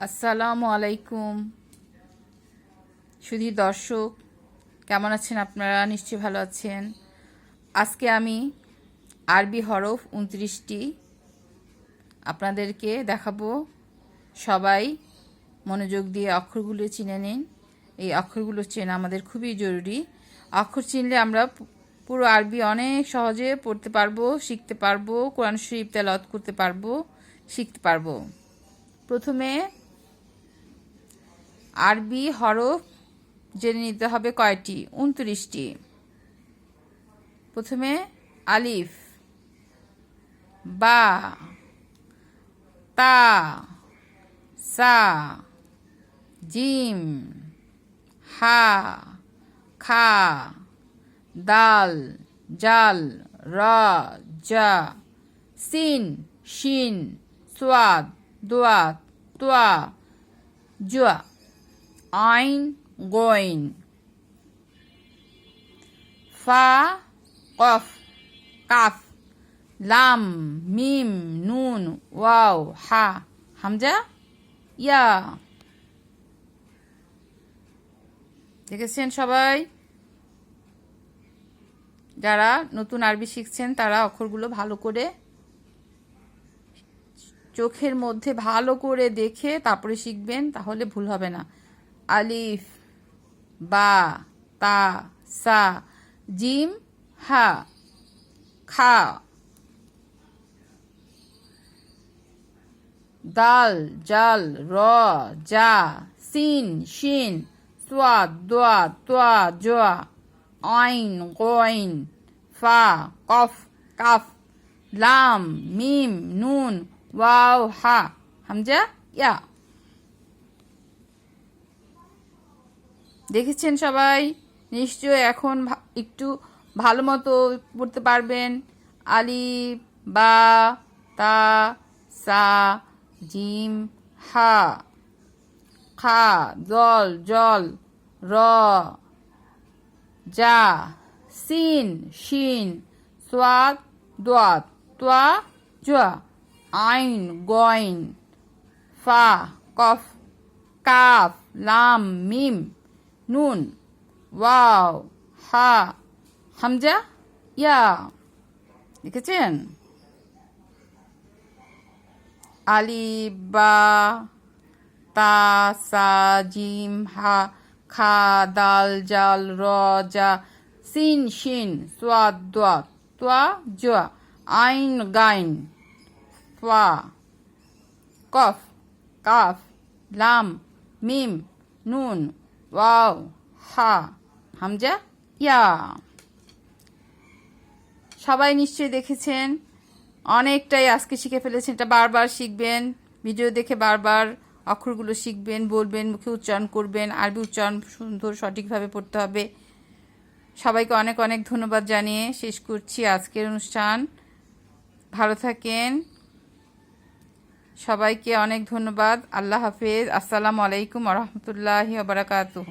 আসসালামু আলাইকুম। শুধু দর্শক, কেমন আছেন আপনারা? নিশ্চয়ই ভালো আছেন। আজকে আমি আরবি হরফ উনত্রিশটি আপনাদেরকে দেখাবো। সবাই মনোযোগ দিয়ে অক্ষরগুলো চিনে নিন। এই অক্ষরগুলো চেনা আমাদের খুবই জরুরি। অক্ষর চিনলে আমরা পুরো আরবি অনেক সহজে পড়তে পারব, শিখতে পারব, কোরআন শরীফ তেলাওয়াত করতে পারব, শিখতে পারব। প্রথমে আরবি হরফ জেনে নিতে হবে কয়টি? উনত্রিশটি। প্রথমে আলিফ, বা, তা, সা, জিম, হা, খা, দাল, জাল, র, জা, সিন, শিন, সোয়াদ, দোয়াত, তোয়া, জুয়া। আইন গোইন ফা, কফ, কাফ, লাম, মিম, নুন, ওয়াও, হা, হামজা, ইয়া। দেখেছেন সবাই? যারা নতুন আরবি শিখছেন, তারা অক্ষরগুলো ভালো করে চোখের মধ্যে ভালো করে দেখে তারপরে শিখবেন, তাহলে ভুল হবে না। আলিফ, বা, তা, সা, জিম, হা, খা। দাল, জাল, র, জা, সিন, শিন সোয়াদ দোয়া, তোয়া, জোয়া। আইন, গোইন, ফা, কফ, কাফ। লাম, মিম, নুন, ওয়াও, হা, হামজা, ইয়া। দেখেছেন সবাই? নিশ্চয় এখন একটু ভালো মতো পড়তে পারবেন। আলি, বা, তা, সা, জিম, হা, খা জল জল, র যা সিন, শিন, সোয়াদ দোয়াত তোয়া, জোয়া, আইন, গইন, ফা, কফ, কাফ, লাম, মিম নুন ওয়াও হা হামজা ইয়া দেখেছেন আলিফ বা তা সা জিম হা খা দাল জাল র জা সিন শিন সোয়াদ দোয়া তোয়া জোয়া আইন গাইন ফা কফ কাফ লাম মিম নুন ওয়াও হা হামজা ইয়া সবাই নিশ্চয়ই দেখেছেন, অনেকটাই আজকে শিখে ফেলেছেন, এটা বারবার শিখবেন, ভিডিও দেখে বারবার অক্ষরগুলো শিখবেন, বলবেন, মুখে উচ্চারণ করবেন, আরবি উচ্চারণ সুন্দর সঠিকভাবে পড়তে হবে। সবাইকে অনেক অনেক ধন্যবাদ জানিয়ে শেষ করছি আজকের অনুষ্ঠান। ভালো থাকেন সবাইকে অনেক ধন্যবাদ। আল্লাহ হাফিজ। আসসালামু আলাইকুম রহমতুল্লাহি বারাকাতুহ।